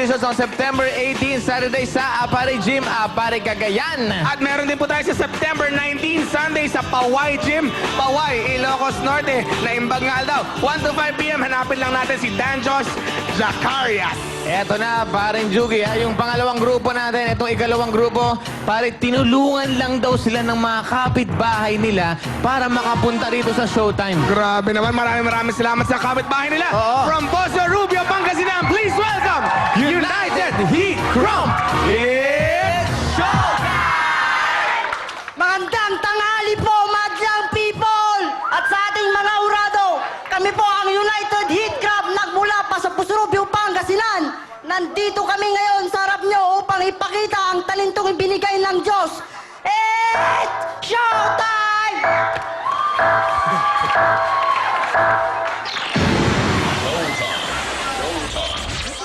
auditions on September 18, Saturday sa Apare Gym, Apare Cagayan. At meron din po tayo sa September 19, Sunday sa Paway Gym, Paway, Ilocos Norte, na Imbangal daw. 1 to 5 p.m. Hanapin lang natin si Danjos Zacarias. Eto na, paring Jugi, ha, yung pangalawang grupo natin, itong ikalawang grupo, pare, tinulungan lang daw sila ng mga kapitbahay nila para makapunta rito sa showtime. Grabe naman, maraming maraming salamat sa kapitbahay nila. Oo. From Bozo Rubio, Pangasinan, please welcome United Heat Crump.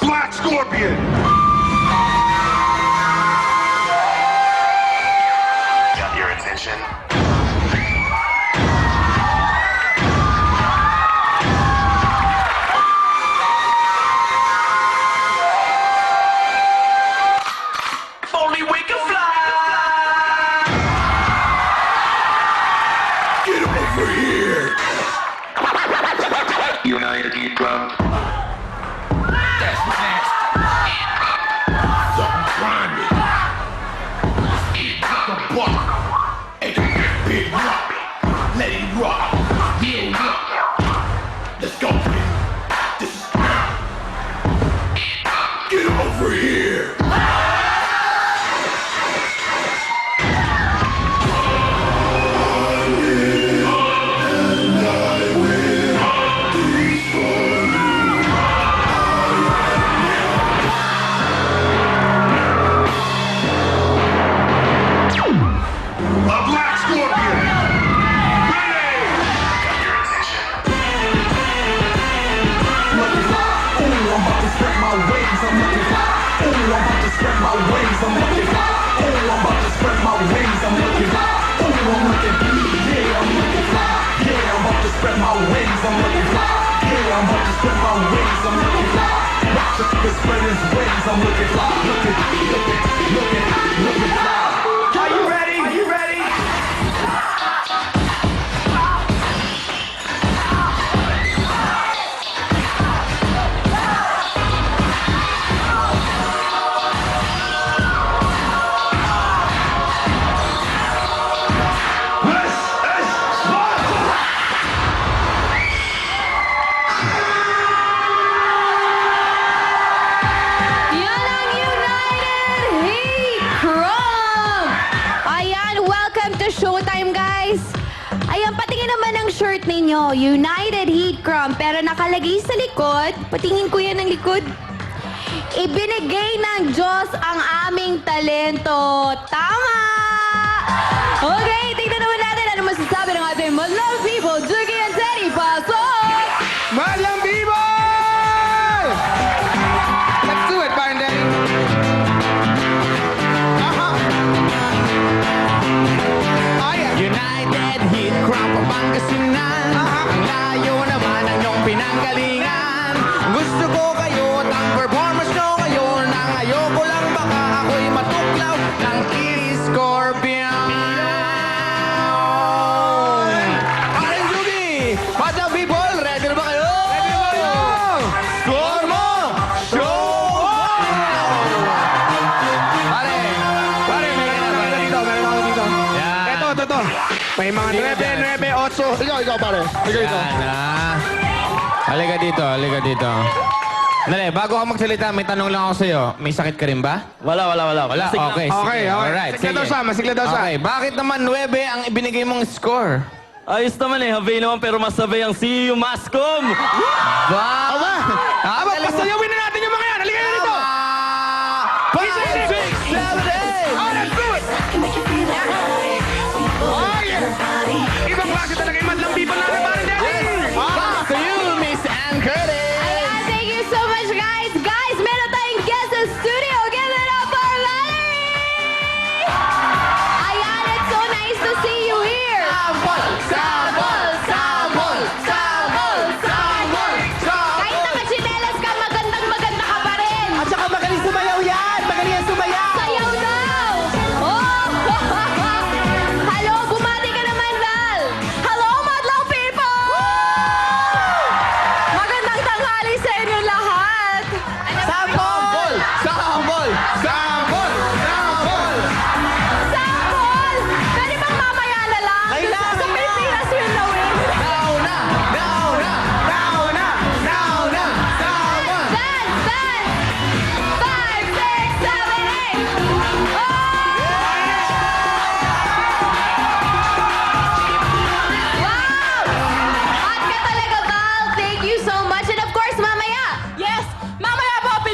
Black Scorpion! Got your attention? Only we can fly! Get over here! free. I'm looking fly. Ooh, I'm about to spread my wings. I'm looking fly. Ooh, I'm looking, yeah, I'm looking fly. Yeah, I'm about to spread my wings. I'm looking fly. Yeah, I'm about to spread my wings. I'm looking fly. Watch nigga spread his wings. I'm looking fly. Looking, looking, looking, guys! Ayan, patingin naman ang shirt ninyo, United Heat Crump. Pero nakalagay sa likod, patingin ko yan ng likod. Ibinigay ng Diyos ang aming talento. Tama! Okay, Ikaw, pare. Ikaw, ikaw. Yan ah. Halika dito, halika dito. Dali, bago ako magsalita, may tanong lang ako sa'yo. May sakit ka rin ba? Wala, wala, wala. Wala? Okay, sige. Okay, okay. Alright, Masigla daw siya, masigla daw siya. Okay, bakit naman 9 ang ibinigay mong score? Ayos naman eh, Havay naman pero mas sabay ang CU Mascom! Ba? Aba! Aba, natin yung yeah. Ibang klase talaga yung madlang people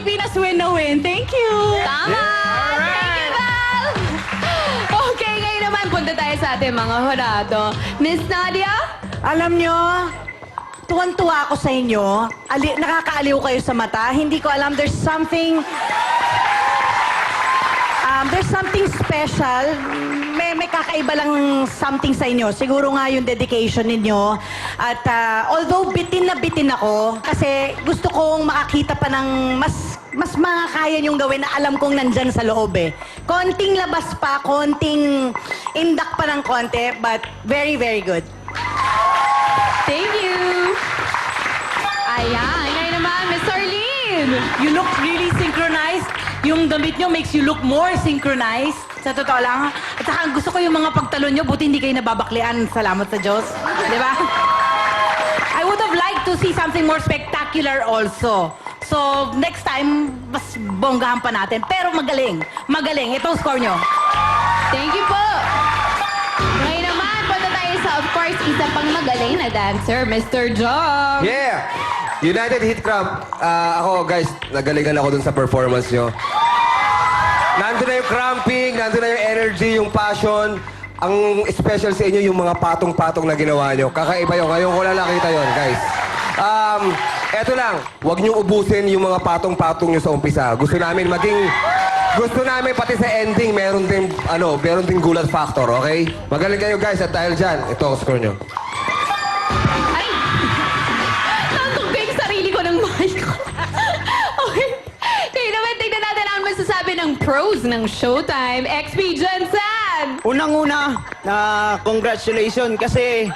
Pilipinas win na win. Thank you! Tama! Thank you, Val! Okay, ngayon naman punta tayo sa ating mga hurado. Miss Nadia? Alam nyo, tuwan-tuwa ako sa inyo. Ali- nakakaaliw kayo sa mata. Hindi ko alam, there's something... Um, there's something special. May, kakaiba lang something sa inyo. Siguro nga yung dedication ninyo. At ah, although bitin na bitin ako, kasi gusto kong makakita pa ng mas mas makakaya niyong gawin na alam kong nandyan sa loob eh. Konting labas pa, konting indak pa ng konti, but very, very good. Thank you! Ayan, ngayon naman, Miss Arlene! You look really. Yung damit nyo makes you look more synchronized. Sa totoo lang. At saka gusto ko yung mga pagtalon nyo, buti hindi kayo nababaklian. Salamat sa Diyos. Di ba? I would have liked to see something more spectacular also. So, next time, mas bonggahan pa natin. Pero magaling. Magaling. Ito ang score nyo. Thank you po! Course, isa pang magaling na dancer, Mr. Jong! Yeah! United Hit Club. Ah, ako, guys, nagalingan ako dun sa performance nyo. Nandun na yung cramping, nandun na yung energy, yung passion. Ang special sa inyo yung mga patong-patong na ginawa nyo. Kakaiba yun. Ngayon ko lang nakita yun, guys. Um, eto lang, huwag nyo ubusin yung mga patong-patong nyo sa umpisa. Gusto namin maging... Gusto namin pati sa ending, meron din, ano, meron din gulat factor, okay? Magaling kayo, guys, at dahil dyan, ito ang score nyo. Ay! Nantok ko yung sarili ko ng mic ko. okay. Kaya naman, tignan natin ang masasabi ng pros ng Showtime. XP Jensen! Unang-una, na congratulations kasi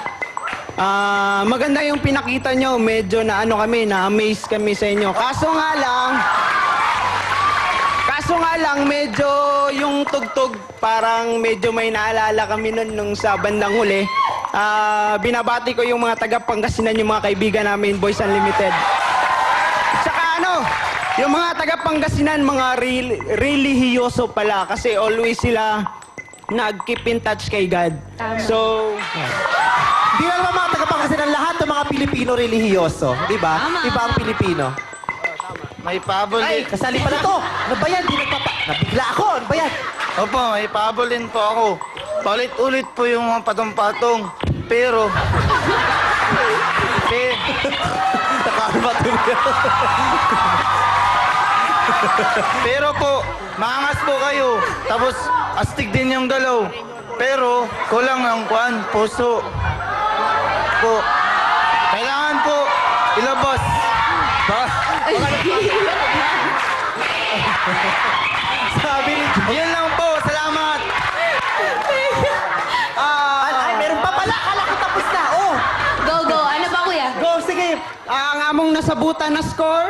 ah, maganda yung pinakita nyo. Medyo na ano kami, na-amaze kami sa inyo. Kaso nga lang, kaso nga lang, medyo yung tugtog, parang medyo may naalala kami nun nung sa bandang huli. Ah, binabati ko yung mga taga Pangasinan, yung mga kaibigan namin, Boys Unlimited. Tsaka ano, yung mga taga Pangasinan, mga real, relihiyoso pala kasi always sila nag-keep in touch kay God. So, Di lang naman mga tagapangasinan lahat ng mga Pilipino relihiyoso. Di ba? Iba ang Pilipino. May pabol Ay, kasali pala to. Ano ba yan? Di nagpapa... Nabigla ako. Ano ba yan? Opo, may pabolin po ako. Paulit-ulit po yung mga patong-patong. Pero... Pe- Pero po, maangas po kayo. Tapos, astig din yung galaw. Pero, kulang ng kwan, puso. Po. Sabi ni... Yan lang po, salamat. Ah, ay, meron pa pala. Akala ko tapos na. Oh, Go, go. Ano ba, kuya? go. Sige. Ang among nasabutan na score,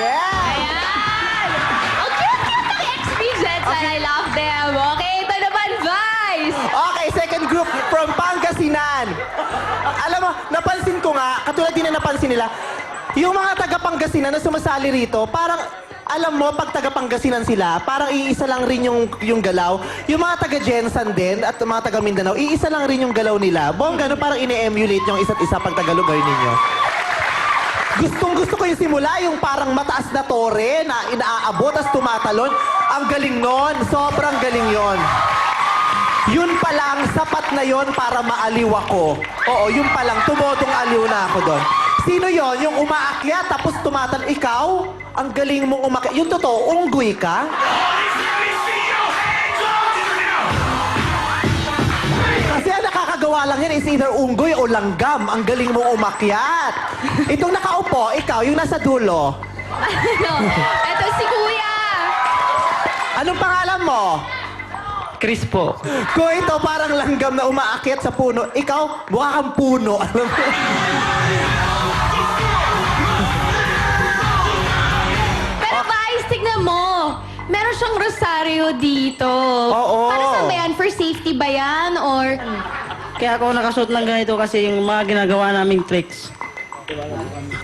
Yeah. Ayan! Ang cute-cute ng XP Jensen. I love them. Okay, ito naman, Vice! Okay, second group from Pangasinan. Alam mo, napansin ko nga, katulad din na napansin nila, yung mga taga Pangasinan na sumasali rito, parang alam mo, pag taga Pangasinan sila, parang iisa lang rin yung, yung galaw. Yung mga taga Jensan din at mga taga Mindanao, iisa lang rin yung galaw nila. Bongga, no, parang ine-emulate yung isa't isa pag taga lugar ninyo. Gustong gusto ko yung simula, yung parang mataas na tore na inaaabot at tumatalon. Ang galing nun. Sobrang galing yon. Yun pa lang, sapat na yon para maaliw ako. Oo, yun pa lang, tumodong aliw na ako doon. Sino yon? Yung umaakyat tapos tumatal. Ikaw? Ang galing mong umakyat. Yung totoo, unggoy ka? Kasi ang nakakagawa lang yan is either unggoy o langgam. Ang galing mong umakyat. Itong nakaupo, ikaw, yung nasa dulo. Ano? Eto si Kuya. Anong pangalan mo? Chris po. Kung ito parang langgam na umaakyat sa puno, ikaw, mukha kang puno. Alam mo? Mo. Meron siyang rosaryo dito. Oo. Para saan ba yan? For safety ba yan? Or... Kaya ako nakasuot ng ganito kasi yung mga ginagawa naming tricks.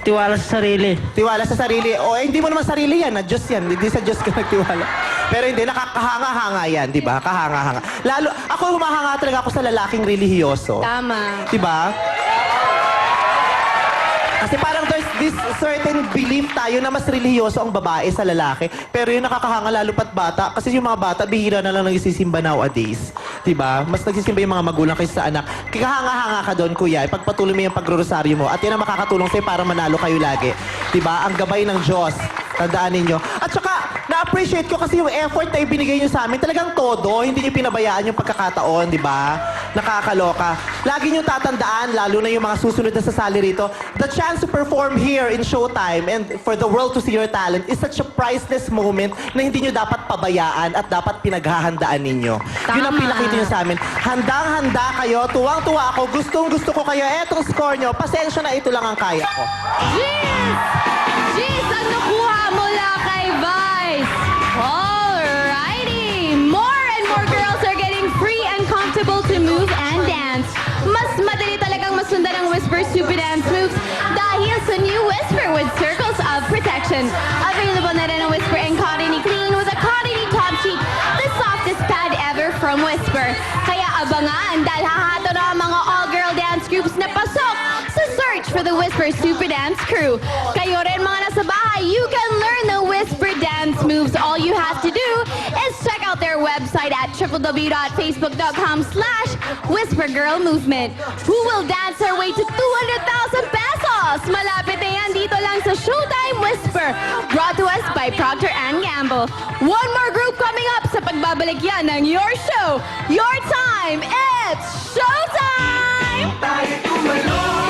Tiwala sa sarili. Tiwala sa sarili. O, eh, hindi mo naman sarili yan. Na Diyos yan. Hindi sa Diyos ka nagtiwala. Pero hindi, nakakahanga-hanga yan, di ba? Kahanga-hanga. Lalo, ako humahanga talaga ako sa lalaking relihiyoso. Tama. Di ba? Kasi there's this certain belief tayo na mas relihiyoso ang babae sa lalaki. Pero yung nakakahanga lalo pat bata. Kasi yung mga bata, bihira na lang nagsisimba nowadays. Diba? Mas nagsisimba yung mga magulang kaysa sa anak. Kikahanga-hanga ka doon, kuya. Ipagpatuloy mo yung pagrorosaryo mo. At yan ang makakatulong sa'yo para manalo kayo lagi. Diba? Ang gabay ng Diyos. Tandaan ninyo. At saka, na-appreciate ko kasi yung effort na ibinigay nyo sa amin. Talagang todo. Hindi nyo pinabayaan yung pagkakataon, di ba? Nakakaloka. Lagi nyo tatandaan, lalo na yung mga susunod na sasali rito, the chance to perform here in Showtime and for the world to see your talent is such a priceless moment na hindi nyo dapat pabayaan at dapat pinaghahandaan ninyo. Yun ang Tama. pinakita nyo sa amin. Handang-handa kayo, tuwang-tuwa ako, gustong-gusto ko kayo. Etong score nyo, pasensya na ito lang ang kaya ko. Jeez! Jeez, ang nakuha comfortable to move and dance. Mas madali talagang masundan ang Whisper Stupid Dance moves dahil sa new Whisper with Circles of Protection. Available na rin ang Whisper and Cottony Clean with a Cottony Top Sheet, the softest pad ever from Whisper. Kaya abangan dahil hahato na ang mga all-girl dance groups na pasok sa search for the Whisper Super Dance Crew. Kayo rin mga nasa bahay, you can website at www.facebook.com slash Whisper Girl Movement. Who will dance their way to 200,000 pesos? Malapit na yan dito lang sa Showtime Whisper. Brought to us by Procter Gamble. One more group coming up sa pagbabalik yan ng Your Show, Your Time. It's Showtime! Tayo tumalon